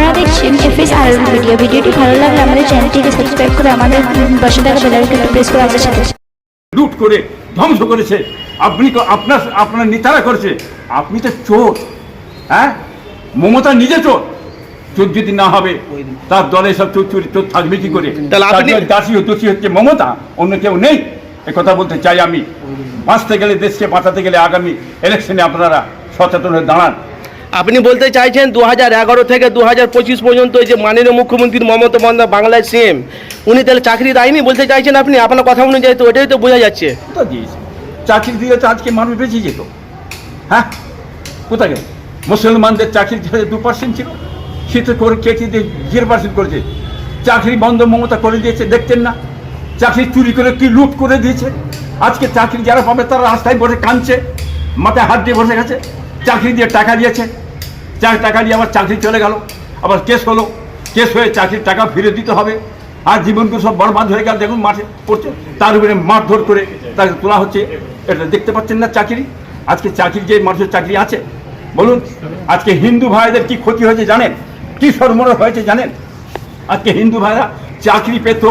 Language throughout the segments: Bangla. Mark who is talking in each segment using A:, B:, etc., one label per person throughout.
A: আপনারা দেখছেন এফএস আর ভিডিও ভিডিওটি ভালো লাগলে আমাদের চ্যানেলটিকে সাবস্ক্রাইব করে আমাদের পাশে থাকা বেল আইকনটি প্রেস করে আমাদের সাথে
B: লুট করে ধ্বংস করেছে। আপনি তো আপনার আপনার নেতারা করেছে। আপনি তো চোর হ্যাঁ? মমতা নিজে চোর। চোর যদি না হবে তার দলে সব চোর চুরি চোর থাকবে কি করে?
C: তাহলে আপনি-
B: দাসী ও দোষী হচ্ছে মমতা অন্য কেউ নেই। এ কথা বলতে চাই আমি। বাঁচতে গেলে দেশকে বাঁচাতে গেলে আগামী ইলেকশনে আপনারা সচেতন হয়ে দাঁড়ান।
C: আপনি বলতে চাইছেন দু হাজার এগারো থেকে দু হাজার পঁচিশ পর্যন্ত যে মাননীয় মুখ্যমন্ত্রী মমতা বন্দ্যোপাধ্যায়, বাংলায় সিএম, উনি তাহলে চাকরি দেয়নি বলতে চাইছেন আপনি? আপনার কথা অনুযায়ী তো ওটাই তো বোঝা যাচ্ছে।
B: চাকরি দিয়ে তো আজকে মানুষ বেঁচে যেত। হ্যাঁ? কোথায় গেল? মুসলমানদের চাকরি দু পার্সেন্ট ছিল। সে তো করে কেটে দিয়ে জিরো পার্সেন্ট করেছে। চাকরি বন্ধ মমতা করে দিয়েছে, দেখতেন না। চাকরি চুরি করে কি লুট করে দিয়েছে? আজকে চাকরি যারা পাবে তারা রাস্তায় বসে কাঁদছে। মাথায় হাত দিয়ে বসে গেছে। চাকরি দিয়ে টাকা দিয়েছে। চার টাকা দিয়ে আবার চাকরি চলে গেল, আবার কেস হলো। কেস হয়ে চাকরির টাকা ফিরে দিতে হবে। আর জীবনকে সব বরবাদ হয়ে গেল, দেখুন মাঠে পড়ছে। তার উপরে মারধর করে তাকে তোলা হচ্ছে। এটা দেখতে পাচ্ছেন না চাকরি? আজকে চাকরি যে মানুষের চাকরি আছে, বলুন, আজকে হিন্দু ভাইদের কি ক্ষতি হয়েছে জানেন? কি সর্বনাশ হয়েছে জানেন? আজকে হিন্দু ভাইরা চাকরি পেত,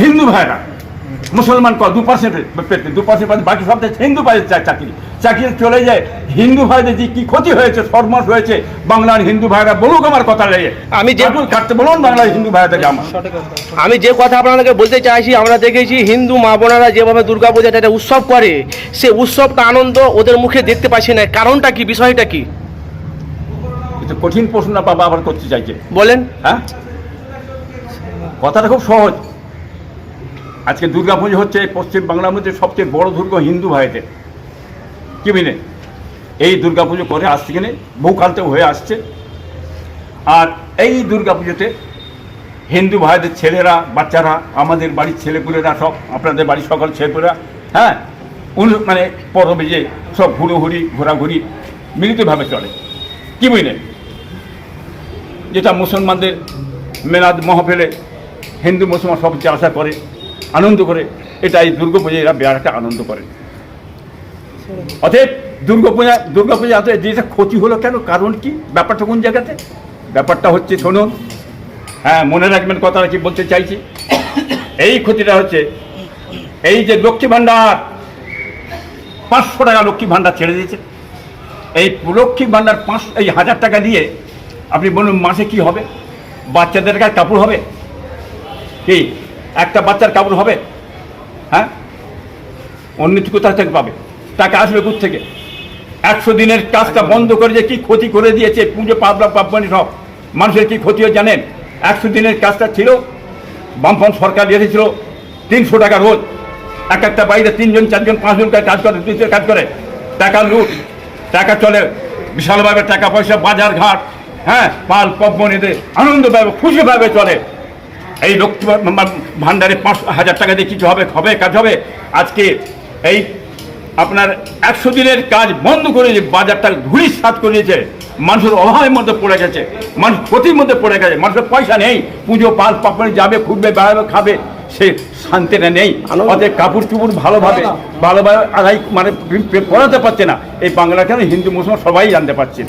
B: হিন্দু ভাইরা। মুসলমান কত দু পার্সেন্ট পেতে দু পার্সেন্ট বাকি সব হিন্দু চা- চাকরি। চাকরি চলে যায় হিন্দু ভাইদের যে কি ক্ষতি হয়েছে সর্বনাশ হয়েছে বাংলার হিন্দু ভাইরা বলুক আমার কথা লেগে।
C: আমি যে-
B: কাটতে বলুন বাংলার হিন্দু ভাইদেরকে আমার।
C: আমি যে কথা আপনাদেরকে বলতে চাইছি আমরা দেখেছি হিন্দু মা বোনেরা যেভাবে দুর্গাপূজাটা একটা উৎসব করে সে উৎসবটা আনন্দ ওদের মুখে দেখতে পাচ্ছি না। কারণটা কি বিষয়টা কি?
B: এটা কঠিন প্রশ্ন বাবা আবার করতে চাইছে।
C: বলেন।
B: হ্যাঁ? কথাটা খুব সহজ। আজকে দুর্গা পুজো হচ্ছে পশ্চিম বাংলার মধ্যে সবচেয়ে বড় দুর্গা হিন্দু ভাইদের। কি মিনে এই দুর্গা পুজো করে আসছে কিনে, বহুকালতে হয়ে আসছে। আর এই দুর্গা পুজোতে হিন্দু ভাইদের ছেলেরা, বাচ্চারা, আমাদের বাড়ির ছেলেপুলেরা সব, আপনাদের বাড়ির সকল ছেলেপুলেরা হ্যাঁ? উন- মানে পরবে যে সব ঘুরোঘুরি ঘোরাঘুরি মিলিতভাবে চলে। কি বুঝলেন যেটা মুসলমানদের মেলাদ মহফেলে হিন্দু মুসলমান সব চাষা করে। আনন্দ করে। এটা এই দুর্গা পূজা, এরা বিরাট আনন্দ করে। অতএব দুর্গা পূজা দুর্গা পূজা এত যেটা ক্ষতি হলো কেন? কারণ কি? ব্যাপারটা কোন জায়গাতে? ব্যাপারটা হচ্ছে শুনুন। হ্যাঁ মনে রাখবেন কথাটা কি বলতে চাইছি? এই ক্ষতিটা হচ্ছে, এই যে লক্ষ্মী ভাণ্ডার, পাঁচশো টাকা লক্ষ্মী ভাণ্ডার ছেড়ে দিয়েছে। এই লক্ষ্মী ভাণ্ডার পাঁচ এই হাজার টাকা দিয়ে আপনি বলুন মাসে কি হবে? বাচ্চাদের কাছে কাপড় হবে? কি? একটা বাচ্চার কাপড় হবে? হ্যাঁ? অন্য কোথা থেকে পাবে? টাকা আসবে কোথ থেকে? একশো দিনের কাজটা বন্ধ করে যে কি ক্ষতি করে দিয়েছে? পুজো পাবলা পাবনি সব। মানুষের কি ক্ষতি জানেন? একশো দিনের কাজটা ছিল, বামফ্রন্ট সরকার দিয়েছিল তিনশো টাকা রোজ। এক একটা বাড়িতে তিনজন, চারজন, পাঁচজন কাজ করে, দুইজন কাজ করে। টাকা লুট, টাকা চলে, বিশালভাবে টাকা পয়সা, বাজার ঘাট হ্যাঁ? পাল পবনীতে আনন্দভাবে খুশিভাবে চলে। এই লক্ষ্মী ভা- ভা- ভাণ্ডারে পাঁচ হাজার টাকা দিয়ে কিছু হবে হবে কাজ হবে। আজকে এই আপনার একশো দিনের কাজ বন্ধ করে যে বাজারটা ধুলিস সাত করিয়েছে মানুষের অভাবের মধ্যে পড়ে গেছে। মানুষ ক্ষতির মধ্যে পড়ে গেছে। মানুষের পয়সা নেই। পুজো পাল পাপড়ে যাবে ঘুরবে বেড়াবে খাবে। সে শান্তিটা নেই। অতএব কাপড় চুপুর ভালোভাবে ভালোভাবে আদায় মানে পড়াতে পারছে না। এই বাংলা কেন হিন্দু মুসলমান সবাই জানতে পারছে।